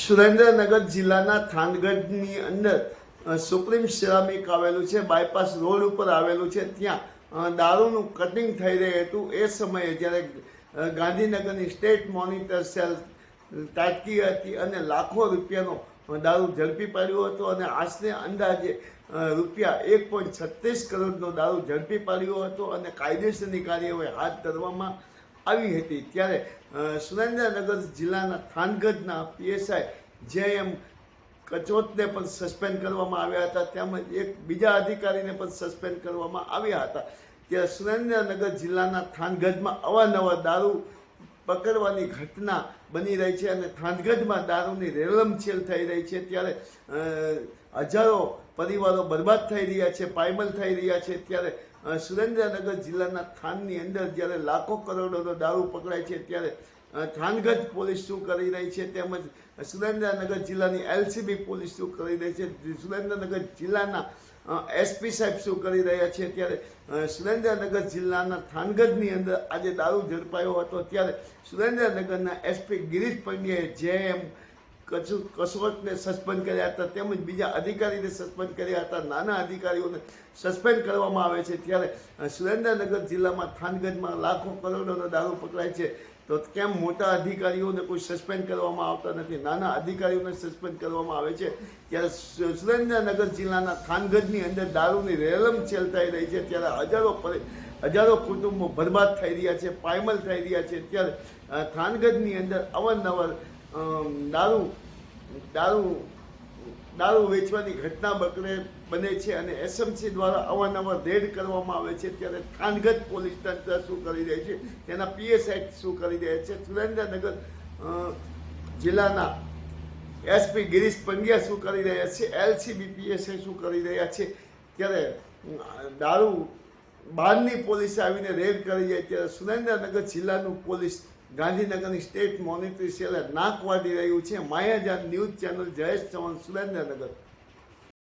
સુરેન્દ્રનગર જિલ્લાના થાનગઢની અંદર supreme ceramic આવેલું છે, બાયપાસ રોડ ઉપર આવેલું છે, ત્યાં દારૂનું કટિંગ થઈ રહ્યું હતું. એ સમયે જ્યારે ગાંધીનગરની સ્ટેટ મોનિટર સેલ તાટકી હતી અને લાખો રૂપિયાનો દારૂ ઝડપી પાડ્યો હતો અને આશરે અંદાજે રૂપિયા એક પોઈન્ટ છત્રીસ કરોડનો દારૂ ઝડપી પાડ્યો હતો અને કાયદેસરની કાર્યવાહી હાથ ધરવામાં આવી હતી. ત્યારે સુરેન્દ્રનગર જિલ્લાના થાનગઢના પીએસઆઈ જે એમ કચોતને પણ સસ્પેન્ડ કરવામાં આવ્યા હતા, તેમજ એક બીજા અધિકારીને પણ સસ્પેન્ડ કરવામાં આવ્યા હતા. ત્યારે સુરેન્દ્રનગર જિલ્લાના થાનગઢમાં અવારનવાર દારૂ પકડવાની ઘટના બની રહી છે અને થાનગઢમાં દારૂની રેલમછેલ થઈ રહી છે. ત્યારે હજારો પરિવારો બરબાદ થઈ રહ્યા છે, પાયમલ થઈ રહ્યા છે. ત્યારે સુરેન્દ્રનગર જિલ્લાના થાનની અંદર જ્યારે લાખો કરોડોનો દારૂ પકડાય છે, ત્યારે થાનગંજ પોલીસ શું કરી રહી છે તેમજ સુરેન્દ્રનગર જિલ્લાની એલસીબી પોલીસ શું કરી રહી છે, સુરેન્દ્રનગર જિલ્લાના એસપી સાહેબ શું કરી રહ્યા છે, ત્યારે સુરેન્દ્રનગર જિલ્લાના થાનગઢની અંદર આજે દારૂ ઝડપાયો હતો, ત્યારે સુરેન્દ્રનગરના એસપી ગિરીશ પંડ્યાએ જે એમ કચુ કસવટને સસ્પેન્ડ કર્યા હતા, તેમજ બીજા અધિકારીને સસ્પેન્ડ કર્યા હતા, નાના અધિકારીઓને સસ્પેન્ડ કરવામાં આવે છે. ત્યારે સુરેન્દ્રનગર જિલ્લામાં થાનગંજમાં લાખો કરોડોનો દારૂ પકડાય છે. તો કેમ મોટા અધિકારીઓને કોઈ સસ્પેન્ડ કરવામાં આવતા નથી? નાના અધિકારીઓને સસ્પેન્ડ કરવામાં આવે છે. ત્યારે સુરેન્દ્રનગર જિલ્લાના થાનગઢની અંદર દારૂની રેલમ છેલ થઈ રહી છે. ત્યારે હજારો હજારો કુટુંબો બરબાદ થઈ રહ્યા છે, પાયમલ થઈ રહ્યા છે. ત્યારે થાનગઢની અંદર અવારનવાર દારૂ દારૂ દારૂ વેચવાની ઘટના બકરે બને છે અને એસએમસી દ્વારા અવારનવાર રેડ કરવામાં આવે છે. ત્યારે થાનગત પોલીસ તંત્ર શું કરી રહી છે? તેના પીએસઆઈ શું કરી રહ્યા છે? સુરેન્દ્રનગર જિલ્લાના એસપી ગિરીશ પંડ્યા શું કરી રહ્યા છે? એલસીબી પીએસઆઈ શું કરી રહ્યા છે? ત્યારે દારૂ બહારની પોલીસ આવીને રેડ કરી જાય ત્યારે સુરેન્દ્રનગર જિલ્લાનું પોલીસ ગાંધીનગરની સ્ટેટ મોનિટરી સેલે નાક વાટી રહ્યું છે. માયાજાન ન્યૂઝ ચેનલ જયેશ ચૌહાણ સુરેન્દ્રનગર.